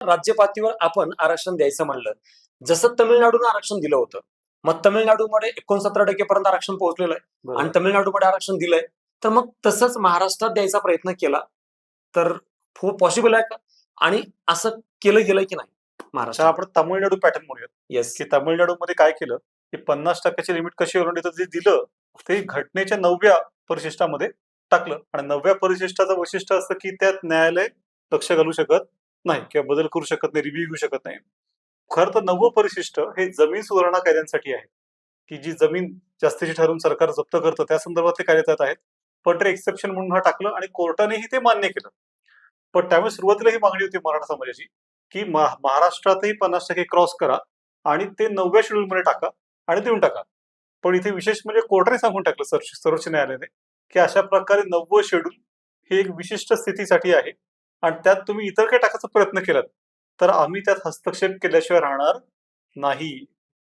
राज्य पातळीवर आपण आरक्षण द्यायचं म्हणलं. जसं तमिळनाडूनं आरक्षण दिलं होतं. मग तमिळनाडूमध्ये एकोणसत्तर टक्केपर्यंत आरक्षण पोहोचलेलं आहे. आणि तमिळनाडूमध्ये आरक्षण दिलंय. तर मग तसंच महाराष्ट्रात द्यायचा प्रयत्न केला. तर पॉसिबल आहे का? आणि असं केलं गेलंय की नाही महाराष्ट्र आपण तामिळनाडू पॅटर्न म्हणूयात येस की तामिळनाडूमध्ये काय केलं? की पन्नास टक्क्याची लिमिट कशी ओलांडली तर जे दिलं ते घटनेच्या नवव्या परिशिष्टामध्ये टाकलं. आणि नवव्या परिशिष्टाचं वैशिष्ट्य असतं की त्यात न्यायालय लक्ष घालू शकत नाही किंवा बदल करू शकत नाही रिव्ह्यू घेऊ शकत नाही. खरं तर नवं परिशिष्ट हे जमीन सुधारणा कायद्यांसाठी आहे. की जी जमीन जास्तीची ठरवून सरकार जप्त करतं त्या संदर्भात ते कायदे आहेत. पण ते एक्सेप्शन म्हणून हा टाकलं आणि कोर्टानेही ते मान्य केलं. पण त्यामुळे सुरुवातीला ही मागणी होती मराठा समाजाची की महाराष्ट्रातही पन्नास टक्के क्रॉस करा आणि ते नवव्या शेड्यूल मध्ये टाका आणि देऊन टाका. पण इथे विशेष म्हणजे कोर्टाने सांगून टाकलं सर्वोच्च सर्वोच्च न्यायालयाने की अशा प्रकारे नववं शेड्यूल हे एक विशिष्ट स्थितीसाठी आहे. आणि त्यात तुम्ही इतर काही टाकायचा प्रयत्न केलात तर आम्ही त्यात हस्तक्षेप केल्याशिवाय राहणार नाही.